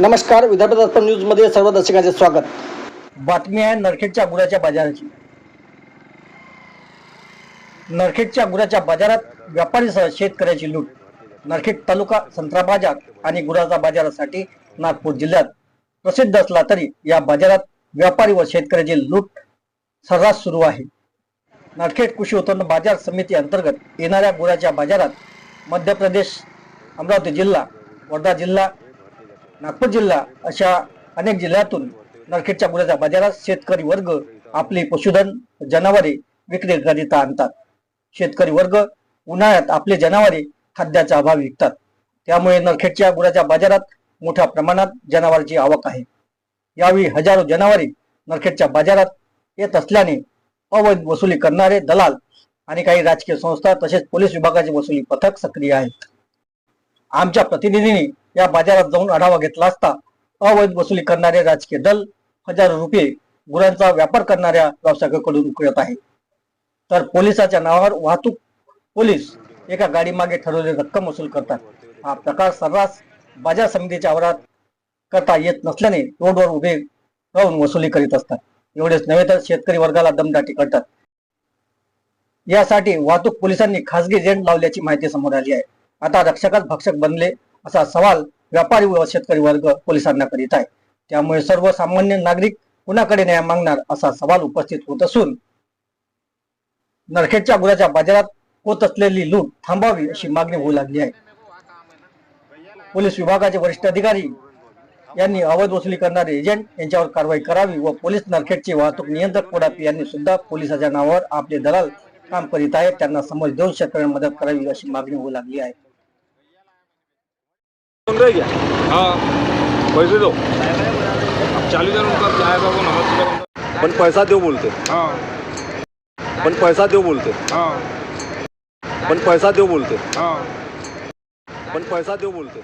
नमस्कार विदर्भ दर्पण न्यूजमध्ये सर्व दर्शकांचे स्वागत. बातमी आहे नरखेडच्या गुराच्या बाजाराची. नरखेडच्या गुराच्या बाजारात व्यापारीसह शेतकऱ्याची लूट. नरखेड तालुका संत्रा बाजार आणि गुराचा बाजारासाठी नागपूर जिल्ह्यात प्रसिद्ध असला तरी या बाजारात व्यापारी व शेतकऱ्याची लूट सर्रास सुरू आहे. नरखेड कृषी उत्पन्न बाजार समिती अंतर्गत येणाऱ्या गुराच्या बाजारात मध्य प्रदेश अमरावती जिल्हा वर्धा जिल्हा नागपूर जिल्हा अशा अनेक जिल्ह्यातून नरखेडच्या गुराच्या बाजारात शेतकरी वर्ग आपली पशुधन जनावरे विक्रीकरिता आणतात. शेतकरी वर्ग उन्हाळ्यात आपले जनावरे खाद्याचा अभाव विकतात. त्यामुळे नरखेडच्या गुराच्या बाजारात मोठ्या प्रमाणात जनावरांची आवक आहे. यावेळी हजारो जनावरे नरखेडच्या बाजारात येत असल्याने अवैध वसुली करणारे दलाल आणि काही राजकीय संस्था तसेच पोलीस विभागाचे वसुली पथक सक्रिय आहेत. आमच्या प्रतिनिधींनी या बाजारात जाऊन आढावा घेतला असता अवैध वसुली करणारे राजकीय दल हजारो रुपये गुरांचा व्यापार करणाऱ्या व्यावसायिकाकडून उकळत आहे. तर पोलिसाच्या नावावर वाहतूक पोलीस एका गाडीमागे ठरवलेली रक्कम वसूल करतात. हा प्रकार सर्रास बाजार समितीच्या आवारात करता येत नसल्याने रोडवर उभे राहून वसुली करीत असतात. एवढेच नव्हे तर शेतकरी वर्गाला दमदाटी करतात. यासाठी वाहतूक पोलिसांनी खासगी एजंट लावल्याची माहिती समोर आली आहे. आता रक्षकच भक्षक बनले असा सवाल व्यापारी व शेतकरी वर्ग पोलिसांना करीत आहे त्यामुळे सर्वसामान्य नागरिक कुणाकडे न्याय मागणार असा सवाल उपस्थित होत असून नरखेडच्या गुराच्या बाजारात होत असलेली लूट थांबावी अशी मागणी होऊ लागली आहे. पोलीस विभागाचे वरिष्ठ अधिकारी यांनी अवैध वसुली करणारे एजंट यांच्यावर कारवाई करावी व पोलीस नरखेडचे वाहतूक नियंत्रक कोडापी यांनी सुद्धा पोलिसाच्या नावावर आपले दलाल काम करीत आहेत. त्यांना समज देऊन शेतकऱ्यांना मदत करावी अशी मागणी होऊ लागली आहे. रहे क्या हाँ. पैसे दो अब चालू सुबह पण पैसा देऊ बोलते. हाँ. पण पैसा देऊ बोलते. हाँ. पण पैसा देऊ बोलते. हाँ. पण पैसा देऊ बोलते.